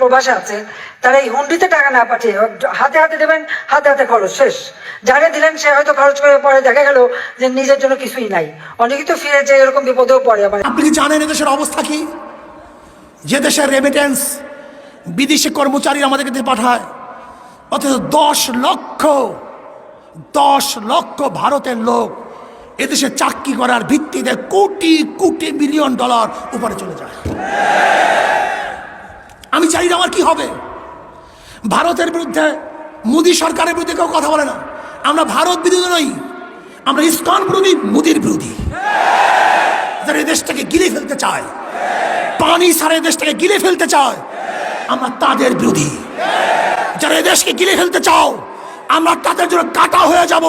প্রবাসে আছে, তারা এই হুন্ডিতে টাকা না পাঠিয়ে হাতে হাতে দেবেন, হাতে হাতে খরচ, শেষ। যারা দিলেন, সে হয়তো খরচ করে পরে দেখা গেল যে নিজের জন্য কিছুই নাই। অনেকেই তো ফিরে যায় এরকম বিপদেও পড়ে আবার। আপনি কি জানেন এদেশের অবস্থা কি? যে দেশের রেমিটেন্স বিদেশি কর্মচারী আমাদেরকে দিয়ে পাঠায়, অথচ দশ লক্ষ দশ লক্ষ ভারতের লোক এদেশে চাকরি করার ভিত্তিতে কোটি কোটি মিলিয়ন ডলার উপরে চলে যায়। আমার কি হবে? ভারতের বিরুদ্ধে, মোদী সরকারের বিরুদ্ধে কেউ কথা বলে না। আমরা ভারত বিরোধী নই, আমরা ইস্কন বিরোধী, মোদীর বিরোধী। যারা দেশটাকে গিলে ফেলতে চায়, পানি সারা দেশটাকে গিলে ফেলতে চায়, আমরা তাদের বিরোধী। যারা দেশকে গিলে ফেলতে চাও, আমরা তাদের জন্য কাটা হয়ে যাব।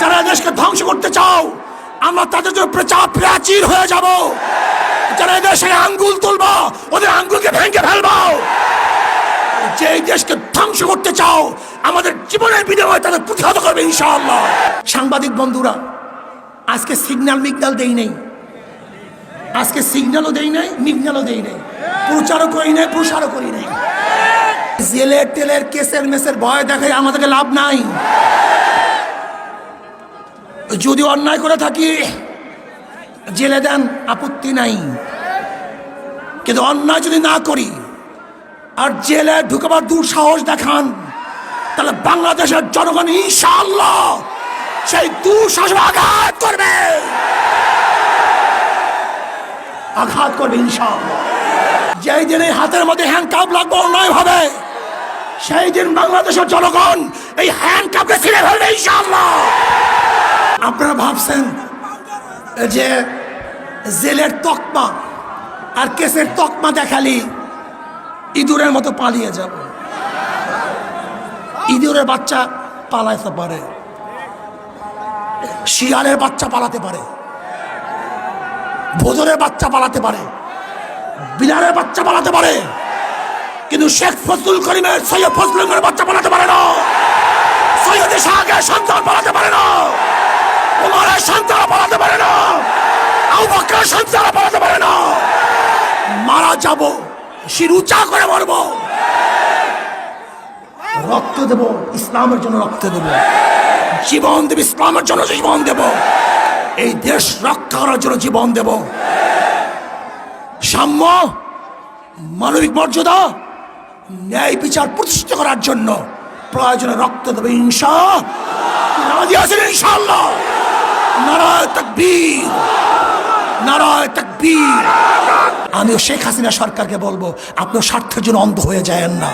যারা দেশকে ধ্বংস করতে চাও, আমরা তাদের জন্য প্রচার প্রাচীর হয়ে যাব। যারা দেশে আঙ্গুল তুলবো, ওদের আঙ্গুলকে ভেঙে ফেলব। যে দেশকে ধ্বংস করতে চাও, আমাদের জীবনের বিনিময়ে তাদের প্রতিহত করবে ইনশাআল্লাহ। সাংবাদিক বন্ধুরা, আজকে সিগন্যাল মিগনাল দেই নেই। আজকে সিগন্যালও দেই নাই মিগনালও দেই নাই। প্রচারও করি নাই, প্রসারও করি নাই। জেলের টেলের কেসের মেসের ভয় দেখায় আমাদেরকে লাভ নাই। যদি অন্যায় করে থাকি জেলে দেন, আপত্তি নাই। কিন্তু অন্যায় যদি না করি, আর জেলে ঢুকবার দুঃসাহস দেখান, তাহলে বাংলাদেশের জনগণ ইনশাআল্লাহ সেই দুঃসাহস আঘাত করবে। আঘাত করবে ইনশাআল্লাহ। যেই দিন এই হাতের মধ্যে হ্যান্ড কাপ লাগবে, অন্যায় হবে, সেই দিন বাংলাদেশের জনগণ এই হ্যান্ড কাপকে ছিঁড়ে ফেলবে ইনশাআল্লাহ। আপনারা ভাবছেন যে জেলের তকমা আর কেসের তকমা দেখালি, ইঁদুরের মতো পালিয়ে যাব। ইঁদুরের বাচ্চা পালাতে পারে, শিয়ালের বাচ্চা পালাতে পারে, ভোজনের বাচ্চা পালাতে পারে বিলারের বাচ্চা পালাতে পারে, কিন্তু শেখ ফজলুল করিমের, সৈয়দ ফজলুল করিমের বাচ্চা পালাতে পারে না। সৈয়দ শাহের সন্তান পালাতে পারে না। পালাতে পারে না। সন্তান পালাতে পারে না। মারা যাব, শির উঁচা করে মরব। রক্ত দেব, ইসলামের জন্য রক্ত দেব। জীবন দেব, ইসলামের জন্য জীবন দেব। এই দেশ রক্ষা করার জন্য জীবন দেব। সাম্য, মানবিক মর্যাদা, ন্যায় বিচার প্রতিষ্ঠিত করার জন্য প্রয়োজনে রক্ত দেবে ইনশা ইনশাআল্লাহ। আমিও শেখ হাসিনা সরকারকে বলব আপনার স্বার্থের জন্য অন্ধ হয়ে যায়েন না।